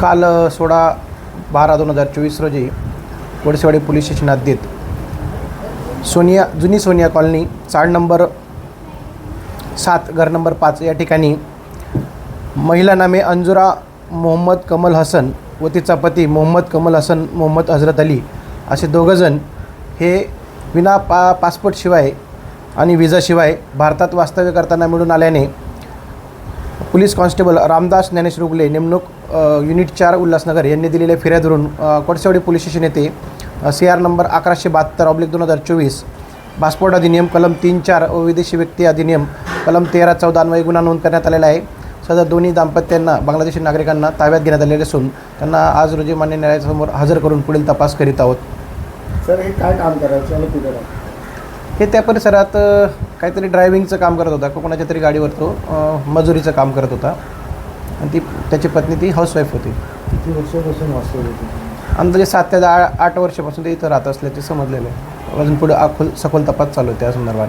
काल सोळा बारा दोन हजार चोवीस रोजी वडसेवाडी पोलीस स्टेशन हद्दीत सोनिया जुनी सोनिया कॉलनी चाळ नंबर सात घर नंबर पाच या ठिकाणी महिला नामे अंजुरा मोहम्मद कमल हसन व तिचा पती मोहम्मद कमल हसन मोहम्मद हजरत अली असे दोघंजण हे विना पा पासपोर्टशिवाय आणि विजाशिवाय भारतात वास्तव्य करताना मिळून आल्याने पोलीस कॉन्स्टेबल रामदास ज्ञानेश रुगले नेमणूक युनिट चार उल्हासनगर यांनी दिलेल्या फिर्यादवरून धरून कोटसेवाडी पोलीस स्टेशन येथे सी आर नंबर अकराशे बहात्तर ऑब्लिक दोन हजार चोवीस पासपोर्ट अधिनियम कलम तीन चार व विदेशी व्यक्ती अधिनियम कलम तेरा चौदा अन्वये गुन्हा नोंद करण्यात आलेला आहे. सदर दोन्ही दाम्पत्यांना बांगलादेशी नागरिकांना ताब्यात घेण्यात आलेले असून त्यांना आज रोजी मान्य न्यायालयासमोर हजर करून पुढील तपास करीत आहोत. सर हे काय काम करायचं? हे त्या परिसरात काहीतरी ड्रायव्हिंगचं काम करत होता. कोणाच्या तरी गाडीवर तो मजुरीचं काम करत होता. आणि ती त्याची पत्नी ती हाऊसवाईफ होती. किती वर्षापासून वास्तव होते अंदाजे सात ते दहा आठ वर्षापासून ते इथं राहत असल्याचे समजलेलं आहे. अजून पुढे आखोल सखोल तपास चालू आहे त्या संदर्भात.